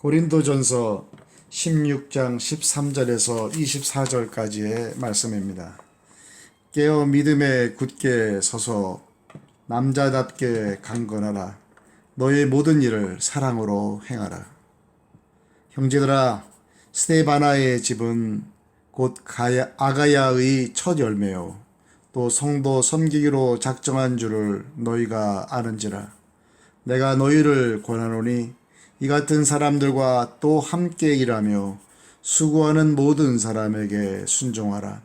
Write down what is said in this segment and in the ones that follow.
고린도전서 16장 13절에서 24절까지의 말씀입니다. 깨어 믿음에 굳게 서서 남자답게 강건하라. 너의 모든 일을 사랑으로 행하라. 형제들아, 스테바나의 집은 곧 가야, 아가야의 첫 열매요. 또 성도 섬기기로 작정한 줄을 너희가 아는지라. 내가 너희를 권하노니 이 같은 사람들과 또 함께 일하며 수고하는 모든 사람에게 순종하라.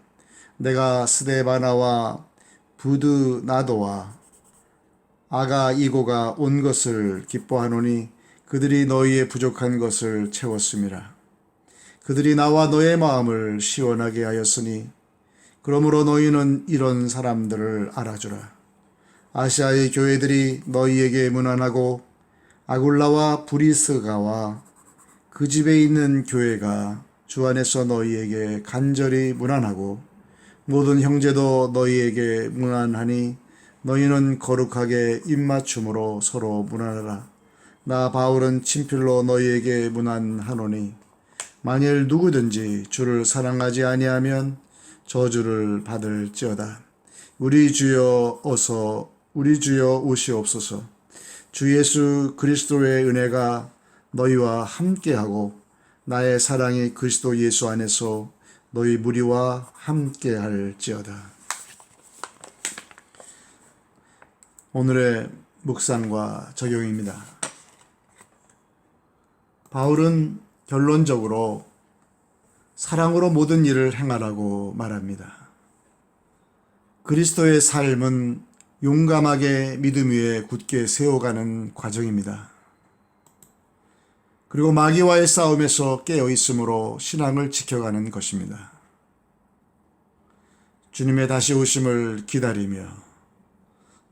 내가 스데바나와 부드 나도와 아가 이고가 온 것을 기뻐하노니 그들이 너희의 부족한 것을 채웠음이라. 그들이 나와 너의 마음을 시원하게 하였으니 그러므로 너희는 이런 사람들을 알아주라. 아시아의 교회들이 너희에게 무난하고 아굴라와 브리스가와 그 집에 있는 교회가 주 안에서 너희에게 간절히 무난하고 모든 형제도 너희에게 무난하니 너희는 거룩하게 입맞춤으로 서로 무난하라. 나 바울은 친필로 너희에게 무난하노니 만일 누구든지 주를 사랑하지 아니하면 저주를 받을지어다. 우리 주여 어서 우리 주여 오시옵소서. 주 예수 그리스도의 은혜가 너희와 함께하고 나의 사랑이 그리스도 예수 안에서 너희 무리와 함께할지어다. 오늘의 묵상과 적용입니다. 바울은 결론적으로 사랑으로 모든 일을 행하라고 말합니다. 그리스도의 삶은 용감하게 믿음 위에 굳게 세워가는 과정입니다. 그리고 마귀와의 싸움에서 깨어 있으므로 신앙을 지켜가는 것입니다. 주님의 다시 오심을 기다리며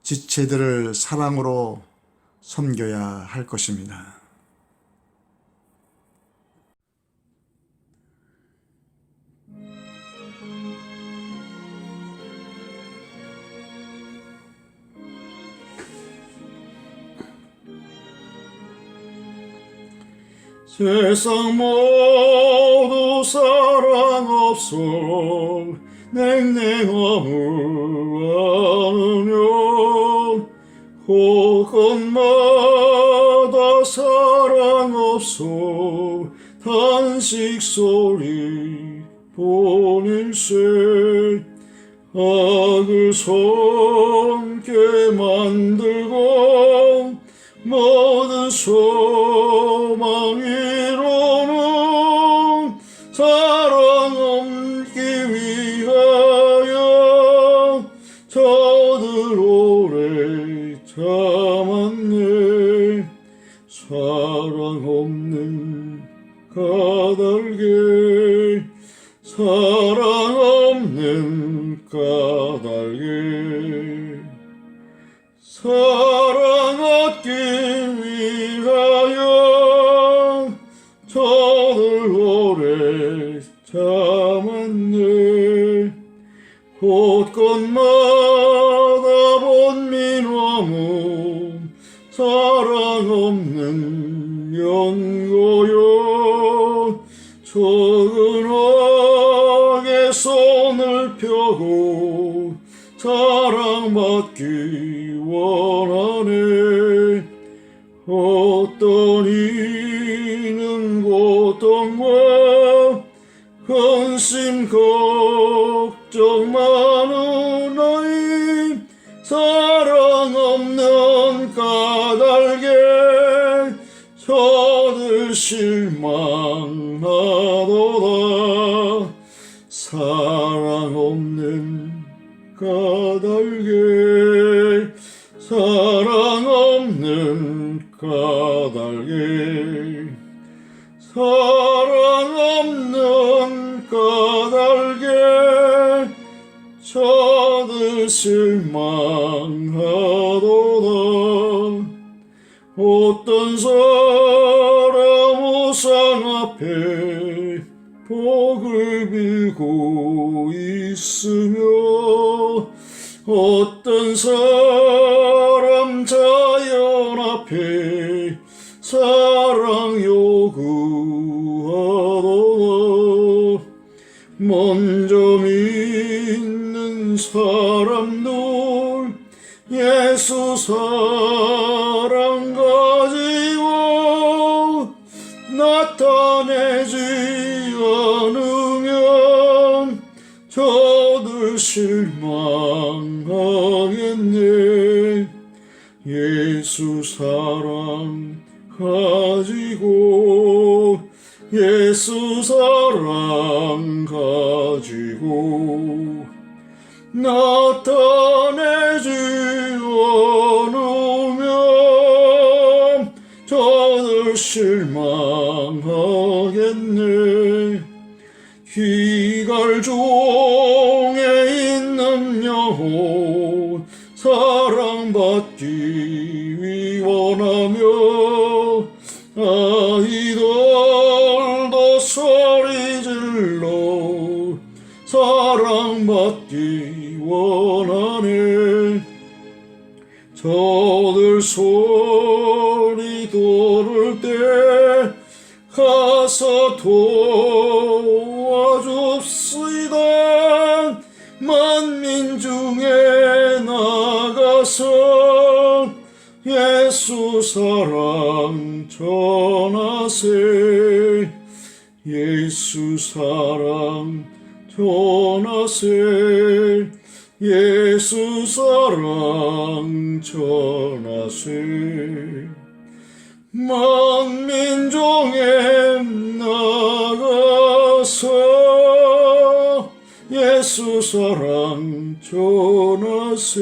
지체들을 사랑으로 섬겨야 할 것입니다. 세상 모두 사랑 없어 냉랭함을 안으면 곳곳마다 사랑 없어 단식 소리 보일세 악을 손게 만들고 모든 소망 이루는 사랑 없기 위하여 저들 오래 참았네. 사랑 없는 까닭에 사랑 없는 까닭에 사랑 얻기 위하여 저들 오래 참았네. 곳곳마다 본 민화문 사랑 없는 연고요. 적은하게 손을 펴고 사랑받기 원하네. 어떤 이는 고통과 근심 걱정 많은 아이 사랑 없는 까닭에 저들 실망하도다. 사랑 없는 까닭에 사랑 없는 까닭에 사랑 없는 까닭에 저들 실망하도다. 어떤 사람 우상 앞에 복을 빌고 있으며 어떤 사람 자연 앞에 사랑 요구하거나 먼저 믿는 사람들 예수 사랑 가지고 나타내지 않으면 저들 실망 사랑 가지고 나타내지 않으면 저들 실망하겠네. 희갈종에 있는 영혼 사랑받기 원하며 아이들도 소리 사랑받기 원하네 저들 소리 들을 때 가서 도와줍시다 만민 중에 나가서 예수 사랑 전하세. 예수 사랑 전하세 예수 사랑 전하세 만민중에 나가서 예수 사랑 전하세